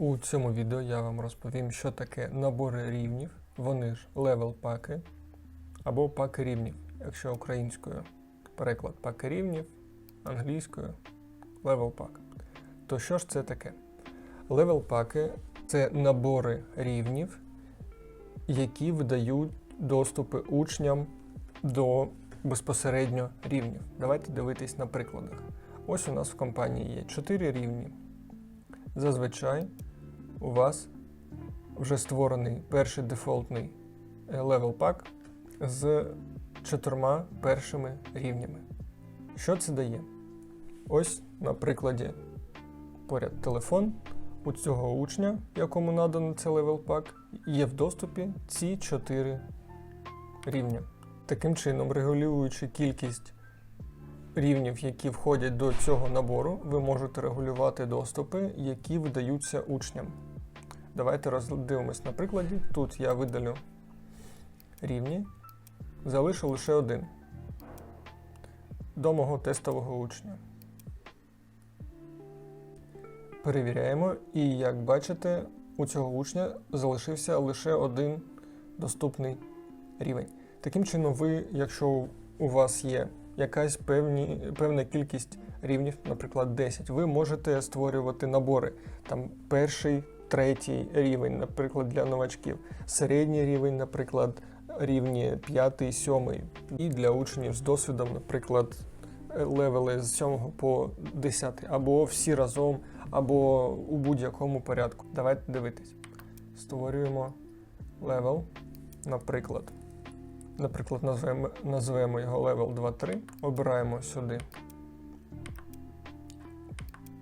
У цьому відео я вам розповім, що таке набори рівнів, вони ж левел паки або паки рівнів, якщо українською переклад паки рівнів, англійською левел пак. То що ж це таке? Левел паки це набори рівнів, які видають доступи учням до безпосередньо рівнів. Давайте дивитись на прикладах. Ось у нас в компанії є 4 рівні. Зазвичай у вас вже створений перший дефолтний е, level pack з чотирма першими рівнями. Що це дає? Ось на прикладі поряд телефон. У цього учня, якому надано цей pack, є в доступі ці чотири рівня. Таким чином, регулюючи кількість рівнів, які входять до цього набору, ви можете регулювати доступи, які видаються учням. Давайте роздивимось на прикладі. Тут я видалю рівні, залишу лише один до мого тестового учня. Перевіряємо, і як бачите, у цього учня залишився лише один доступний рівень. Таким чином, ви, якщо у вас є якась певні, певна кількість рівнів, наприклад, 10, ви можете створювати набори. Там перший, третій рівень, наприклад, для новачків, середній рівень, наприклад, рівні 5, 7. І для учнів з досвідом, наприклад, левели з 7 по 10, або всі разом, або у будь-якому порядку. Давайте дивитись. Створюємо левел, наприклад. Наприклад, назвемо, назвемо його level 2.3, обираємо сюди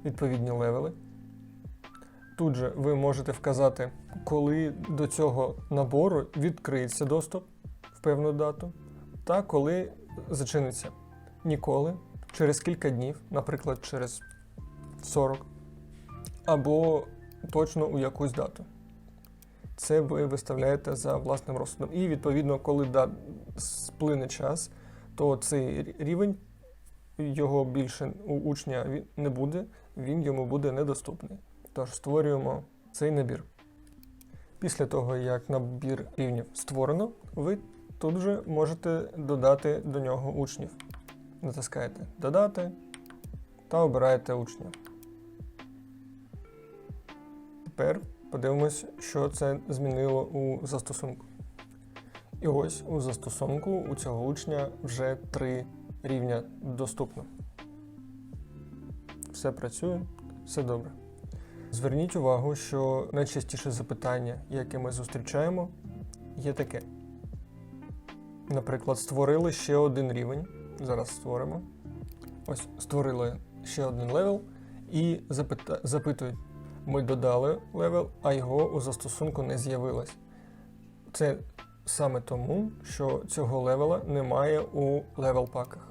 відповідні левели. Тут же ви можете вказати, коли до цього набору відкриється доступ в певну дату, та коли зачиниться. Ніколи, через кілька днів, наприклад, через 40, або точно у якусь дату. Це ви виставляєте за власним розсудом. І відповідно, коли да, сплине час, то цей рівень його більше у учня не буде, він йому буде недоступний. Тож створюємо цей набір. Після того, як набір рівнів створено, ви тут же можете додати до нього учнів. Натискаєте Додати та обираєте учня. Тепер подивимось, що це змінило у застосунку. І ось у застосунку у цього учня вже три рівня доступно. Все працює, все добре. Зверніть увагу, що найчастіше запитання, яке ми зустрічаємо, є таке. Наприклад, створили ще один рівень. Зараз створимо. Ось створили ще один левел і запита... запитують. Ми додали левел, а його у застосунку не з'явилось. Це саме тому, що цього левела немає у левел паках.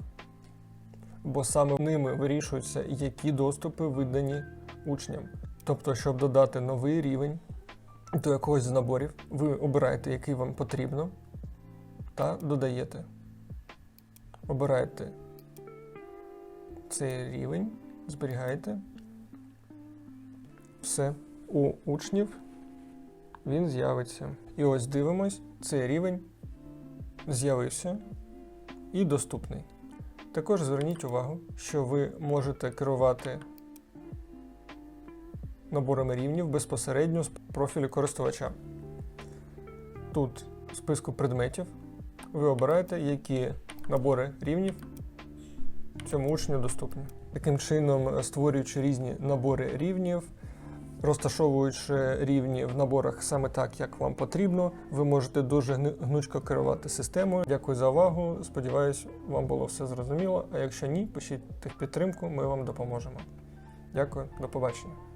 Бо саме ними вирішуються, які доступи видані учням. Тобто, щоб додати новий рівень до якогось з наборів, ви обираєте, який вам потрібно, та додаєте. Обираєте цей рівень, зберігаєте. Все, у учнів він з'явиться. І ось дивимось, цей рівень з'явився і доступний. Також зверніть увагу, що ви можете керувати наборами рівнів безпосередньо з профілю користувача. Тут в списку предметів ви обираєте, які набори рівнів цьому учню доступні. Таким чином, створюючи різні набори рівнів, розташовуючи рівні в наборах саме так, як вам потрібно, ви можете дуже гнучко керувати системою. Дякую за увагу. Сподіваюсь, вам було все зрозуміло. А якщо ні, пишіть техпідтримку, ми вам допоможемо. Дякую, до побачення.